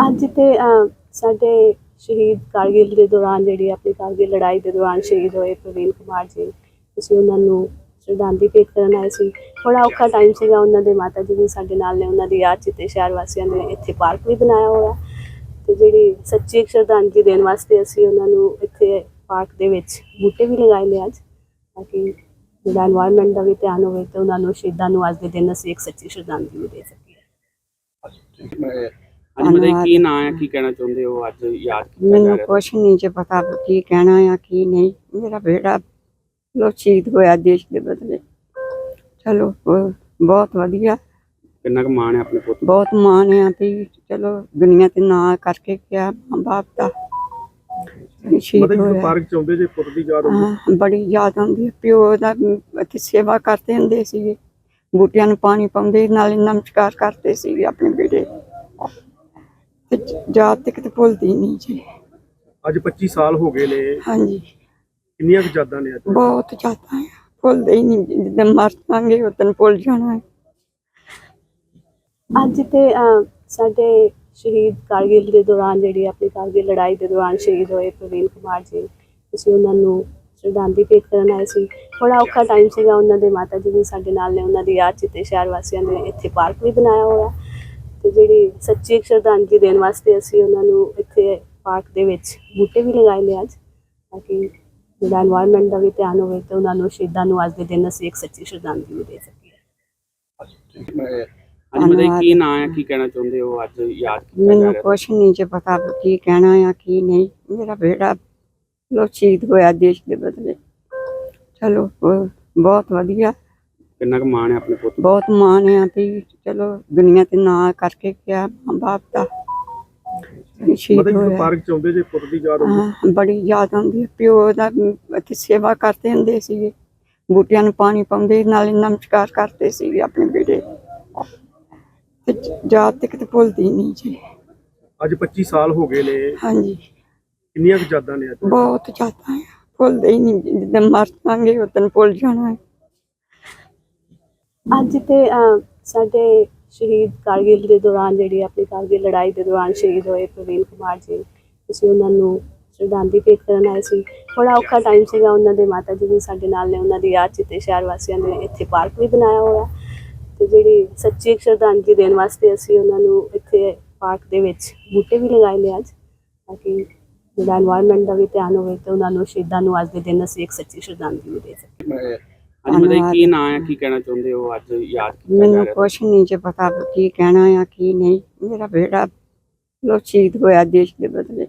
ਅੱਜ ਤੇ ਸਾਡੇ ਸ਼ਹੀਦ ਕਾਰਗਿਲ ਦੇ ਦੌਰਾਨ ਜਿਹੜੀ ਆਪਣੀ ਕਾਰਗਿਲ ਲੜਾਈ ਦੇ ਦੌਰਾਨ ਸ਼ਹੀਦ ਹੋਏ ਪ੍ਰਵੀਨ ਕੁਮਾਰ ਜੀ, ਅਸੀਂ ਉਹਨਾਂ ਨੂੰ ਸ਼ਰਧਾਂਜਲੀ ਭੇਟ ਕਰਨ ਆਏ ਸੀ ਬੜਾ ਔਖਾ ਟਾਈਮ ਸੀਗਾ ਉਹਨਾਂ ਦੇ ਮਾਤਾ ਜੀ ਵੀ ਸਾਡੇ ਨਾਲ ਨੇ, ਉਹਨਾਂ ਦੀ ਯਾਦ 'ਚ ਤੇ ਸ਼ਹਿਰ ਵਾਸੀਆਂ ਨੇ ਇੱਥੇ ਪਾਰਕ ਵੀ ਬਣਾਇਆ ਹੋਇਆ ਤੇ ਜਿਹੜੀ ਸੱਚੀ ਸ਼ਰਧਾਂਜਲੀ ਦੇਣ ਵਾਸਤੇ ਅਸੀਂ ਉਹਨਾਂ ਨੂੰ ਇੱਥੇ ਪਾਰਕ ਦੇ ਵਿੱਚ ਬੂਟੇ ਵੀ ਲਗਾਏ ਨੇ ਅੱਜ, ਤਾਂ ਕਿ ਜਿਹੜਾ এনवायरमेंट ਦਾ ਵੀ ਧਿਆਨ ਹੋਵੇ ਤੇ ਉਹਨਾਂ ਨੂੰ ਸ਼ਹੀਦਾਂ ਨੂੰ ਅੱਜ ਦੇ ਦਿਨ ਅਸੀਂ ਇੱਕ ਸੱਚੀ ਸ਼ਰਧਾਂਜਲੀ ਵੀ ਦੇ ਸਕੀਏ ਠੀਕ ਹੈ। ਹਾਂਜੀ ਮਤਲਬ ਕੀ ਨਾਂ ਹੈ ਕੀ ਕਹਿਣਾ ਚਾਹੁੰਦੇ ਹੋ? ਅੱਜ ਯਾਦ ਕੀਤਾ ਜਾ ਮੈਨੂੰ ਰਿਹਾ ਕੁਛ ਨਹੀਂ ਜੇ ਪਤਾ ਕੀ ਕਹਿਣਾ ਆ ਕੀ ਨਹੀਂ। ਮੇਰਾ ਬੇੜਾ ਲੋ ਸ਼ਹੀਦ ਹੋਇਆ ਦੇਸ਼ ਦੇ ਬਦਲੇ। ਚਲੋ ਬ- ਬਹੁਤ ਵਧੀਆ। ਕਿੰਨਾ ਕੁ ਮਾਣ ਹੈ ਆਪਣੇ ਪੁੱਤ ਬਹੁਤ ਮਾਣ ਆ ਵੀ ਚਲੋ ਦੁਨੀਆ ਤੇ ਨਾਂ ਕਰਕੇ ਗਿਆ ਮਾਂ ਬਾਪ ਦਾ ਸ਼ਹੀਦ ਮਤਲਬ ਹੋਇਆ। ਕਿ ਪਾਰਕ ਚ ਆਉਂਦੇ ਜੇ ਪੁੱਤ ਦੀ ਯਾਦ ਆਉਂਦੀ? ਹਾਂ, ਬੜੀ ਯਾਦ ਆਉਂਦੀ ਹੈ ਪਿਓ ਦਾ ਇੱਥੇ ਸੇਵਾ ਕਰਦੇ ਹੁੰਦੇ ਸੀਗੇ। ਬੂਟਿਆਂ ਨੂੰ ਪਾਣੀ ਪਾਉਂਦੇ ਨਾਲੇ ਨਮਸਕਾਰ ਕਰਦੇ ਸੀਗੇ ਆਪਣੇ ਬੇੜੇ ਤੇ ਯਾਦ ਤੱਕ ਤੇ ਭੁੱਲਦੀ ਨਹੀਂ ਜੀ। ਅੱਜ 25 ਸਾਲ ਹੋ ਗਏ ਨੇ। ਹਾਂਜੀ। ਕਿੰਨੀਆਂ ਕੁ ਯਾਦਾਂ ਨੇ ਅੱਜ? ਬਹੁਤ ਜ਼ਿਆਦਾ ਹੈ ਭੁੱਲਦੇ ਹੀ ਨਹੀਂ। ਜਿੱਦਾਂ ਮਰ ਜਾਵਾਂਗੇ ਉਦੋਂ ਭੁੱਲ ਜਾਣਾ। ਹੈ ਅੱਜ ਤੇ ਅਹ, ਸਾਡੇ ਸ਼ਹੀਦ ਕਾਰਗਿਲ ਦੇ ਦੌਰਾਨ ਜਿਹੜੀ ਆਪਣੀ ਕਾਰਗਿਲ ਲੜਾਈ ਦੇ ਦੌਰਾਨ ਸ਼ਹੀਦ ਹੋਏ ਪ੍ਰਵੀਨ ਕੁਮਾਰ ਜੀ ਅਸੀਂ ਉਹਨਾਂ ਨੂੰ ਸ਼ਰਧਾਂਜਲੀ ਭੇਟ ਕਰਨ ਆਏ ਸੀ। ਬੜਾ ਔਖਾ ਟਾਈਮ ਸੀਗਾ ਉਹਨਾਂ ਦੇ ਮਾਤਾ ਜੀ ਵੀ ਸਾਡੇ ਨਾਲ ਨੇ ਉਹਨਾਂ ਦੀ ਯਾਦ 'ਚ ਤੇ ਸ਼ਹਿਰ ਵਾਸੀਆਂ ਨੇ ਇੱਥੇ ਪਾਰਕ ਵੀ ਬਣਾਇਆ ਹੋਇਆ। ਤੇ ਜਿਹੜੀ ਸੱਚੀ ਸ਼ਰਧਾਂਜਲੀ ਦੇਣ ਵਾਸਤੇ ਅਸੀਂ ਉਹਨਾਂ ਨੂੰ ਇੱਥੇ ਪਾਰਕ ਦੇ ਵਿੱਚ ਬੂਟੇ ਵੀ ਲਗਾਏ ਨੇ ਅੱਜ ਤਾਂ ਕਿ ਜਿਹੜਾ এনवायरमेंट ਦਾ ਵੀ ਧਿਆਨ ਹੋਵੇ ਤੇ ਉਹਨਾਂ ਨੂੰ ਸ਼ਹੀਦਾਂ ਨੂੰ ਅੱਜ ਦੇ ਦਿਨ ਅਸੀਂ ਇੱਕ ਸੱਚੀ ਸ਼ਰਧਾਂਜਲੀ ਵੀ ਦੇ ਸਕੀਏ। ਅੱਜ ਮਤਲਬ ਕੀ ਨਾਂ ਹੈ ਕੀ ਕਹਿਣਾ ਚਾਹੁੰਦੇ ਹੋ? ਅੱਜ ਯਾਦ ਕੀਤਾ ਜਾ ਮੈਨੂੰ ਰਿਹਾ। ਕੁਛ ਨਹੀਂ ਜੇ ਪਤਾ ਕੀ ਕਹਿਣਾ ਆ ਕੀ ਨਹੀਂ। ਮੇਰਾ ਬੇੜਾ ਲੋ ਸ਼ਹੀਦ ਹੋਇਆ ਦੇਸ਼ ਦੇ ਬਦਲੇ। ਚਲੋ ਬ- ਬਹੁਤ ਵਧੀਆ। ਕਿੰਨਾ ਕੁ ਮਾਣ ਹੈ ਆਪਣੇ ਪੁੱਤ ਬਹੁਤ ਮਾਣ ਆ ਵੀ ਚਲੋ ਦੁਨੀਆ ਤੇ ਨਾਂ ਕਰਕੇ ਗਿਆ ਮਾਂ ਬਾਪ ਦਾ। ਸ਼ਹੀਦ ਮਤਲਬ ਕਿ ਹੋਇਆ। ਪਾਰਕ ਚ ਆਉਂਦੇ ਜੇ ਪੁੱਤ ਦੀ ਯਾਦ ਆਉਂਦੀ? ਹਾਂ, ਬੜੀ ਯਾਦ ਆਉਂਦੀ ਹੈ। ਪਿਓ ਦਾ ਇੱਥੇ ਸੇਵਾ ਕਰਦੇ ਹੁੰਦੇ ਸੀਗੇ। ਬੂਟਿਆਂ ਨੂੰ ਪਾਣੀ ਪਾਉਂਦੇ ਨਾਲੇ ਨਮਸਕਾਰ ਕਰਦੇ ਸੀਗੇ ਆਪਣੇ ਬੇੜੇ ਤੇ ਯਾਦ ਤੱਕ ਤੇ ਭੁੱਲਦੀ ਨਹੀਂ ਜੀ। ਅੱਜ 25 ਸਾਲ ਹੋ ਗਏ ਨੇ। ਹਾਂਜੀ। ਕਿੰਨੀਆਂ ਕੁ ਯਾਦਾਂ ਨੇ ਅੱਜ? ਬਹੁਤ ਜ਼ਿਆਦਾ ਹੈ ਭੁੱਲਦੇ ਹੀ ਨਹੀਂ ਜਿੱਦਾਂ ਮਰ ਜਾਵਾਂਗੇ ਉਦੋਂ ਭੁੱਲ ਜਾਣਾ। ਹੈ ਅੱਜ ਤੇ ਸਾਡੇ ਸ਼ਹੀਦ ਕਾਰਗਿਲ ਦੇ ਦੌਰਾਨ ਜਿਹੜੀ ਆਪਣੀ ਕਾਰਗਿਲ ਲੜਾਈ ਦੇ ਦੌਰਾਨ ਸ਼ਹੀਦ ਹੋਏ ਪ੍ਰਵੀਨ ਕੁਮਾਰ ਜੀ, ਅਸੀਂ ਉਹਨਾਂ ਨੂੰ ਸ਼ਰਧਾਂਜਲੀ ਭੇਟ ਕਰਨ ਆਏ ਸੀ। ਬੜਾ ਔਖਾ ਟਾਈਮ ਸੀਗਾ ਉਹਨਾਂ ਦੇ ਮਾਤਾ ਜੀ ਵੀ ਸਾਡੇ ਨਾਲ ਨੇ, ਉਹਨਾਂ ਦੀ ਯਾਦ 'ਚ ਤੇ ਸ਼ਹਿਰ ਵਾਸੀਆਂ ਨੇ ਇੱਥੇ ਪਾਰਕ ਵੀ ਬਣਾਇਆ ਹੋਇਆ। ਤੇ ਜਿਹੜੀ ਸੱਚੀ ਇੱਕ ਸ਼ਰਧਾਂਜਲੀ ਦੇਣ ਵਾਸਤੇ ਅਸੀਂ ਉਹਨਾਂ ਨੂੰ ਇੱਥੇ ਪਾਰਕ ਦੇ ਵਿੱਚ ਬੂਟੇ ਵੀ ਲਗਾਏ ਨੇ ਅੱਜ, ਤਾਂ ਕਿ ਜਿਹੜਾ এনवायरमेंट ਦਾ ਵੀ ਧਿਆਨ ਹੋਵੇ ਤੇ ਉਹਨਾਂ ਨੂੰ ਸ਼ਹੀਦਾਂ ਨੂੰ ਅੱਜ ਦੇ ਦਿਨ ਅਸੀਂ ਇੱਕ ਸੱਚੀ ਸ਼ਰਧਾਂਜਲੀ ਵੀ ਦੇ ਸਕੀਏ। ਹਾਂਜੀ ਮਤਲਬ ਕੀ ਨਾਂ ਹੈ ਕੀ ਕਹਿਣਾ ਚਾਹੁੰਦੇ ਹੋ ਅੱਜ ਯਾਦ ਕੀਤਾ ਜਾ ਮੈਨੂੰ ਰਿਹਾ ਕੁਛ ਨਹੀਂ ਜੇ ਪਤਾ ਕੀ ਕਹਿਣਾ ਆ ਕੀ ਨਹੀਂ। ਮੇਰਾ ਬੇੜਾ ਲੋ ਸ਼ਹੀਦ ਹੋਇਆ ਦੇਸ਼ ਦੇ ਬਦਲੇ।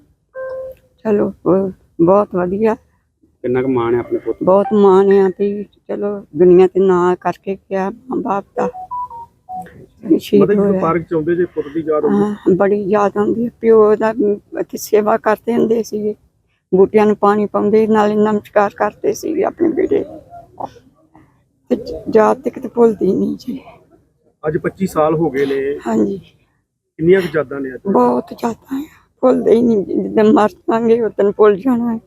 ਚਲੋ ਬ- ਬਹੁਤ ਵਧੀਆ। ਕਿੰਨਾ ਕੁ ਮਾਣ ਹੈ ਆਪਣੇ ਪੁੱਤ ਬਹੁਤ ਮਾਣ ਆ ਵੀ ਚਲੋ ਦੁਨੀਆ ਤੇ ਨਾਂ ਕਰਕੇ ਗਿਆ ਮਾਂ ਬਾਪ ਦਾ ਸ਼ਹੀਦ ਮਤਲਬ ਕਿ ਹੋਇਆ। ਪਾਰਕ ਚ ਆਉਂਦੇ ਜੇ ਪੁੱਤ ਦੀ ਯਾਦ ਆਉਂਦੀ ਹਾਂ, ਬੜੀ ਯਾਦ ਆਉਂਦੀ ਹੈ ਪਿਓ ਦਾ ਇੱਥੇ ਸੇਵਾ ਕਰਦੇ ਹੁੰਦੇ ਸੀਗੇ। ਬੂਟਿਆਂ ਨੂੰ ਪਾਣੀ ਪਾਉਂਦੇ ਨਾਲੇ ਨਮਸਕਾਰ ਕਰਦੇ ਸੀਗੇ ਆਪਣੇ ਤੇ ਯਾਦ ਤੱਕ ਤੇ ਭੁੱਲਦੀ ਨਹੀਂ ਜੀ। ਅੱਜ 25 ਸਾਲ ਹੋ ਗਏ ਨੇ। ਹਾਂਜੀ। ਕਿੰਨੀਆਂ ਕੁ ਯਾਦਾਂ ਨੇ ਅੱਜ? ਬਹੁਤ ਜ਼ਿਆਦਾ ਹੈ ਭੁੱਲਦੇ ਹੀ ਨਹੀਂ। ਜਿੱਦਾਂ ਮਰ ਜਾਵਾਂਗੇ ਉਦੋਂ ਭੁੱਲ ਜਾਣਾ। ਹੈ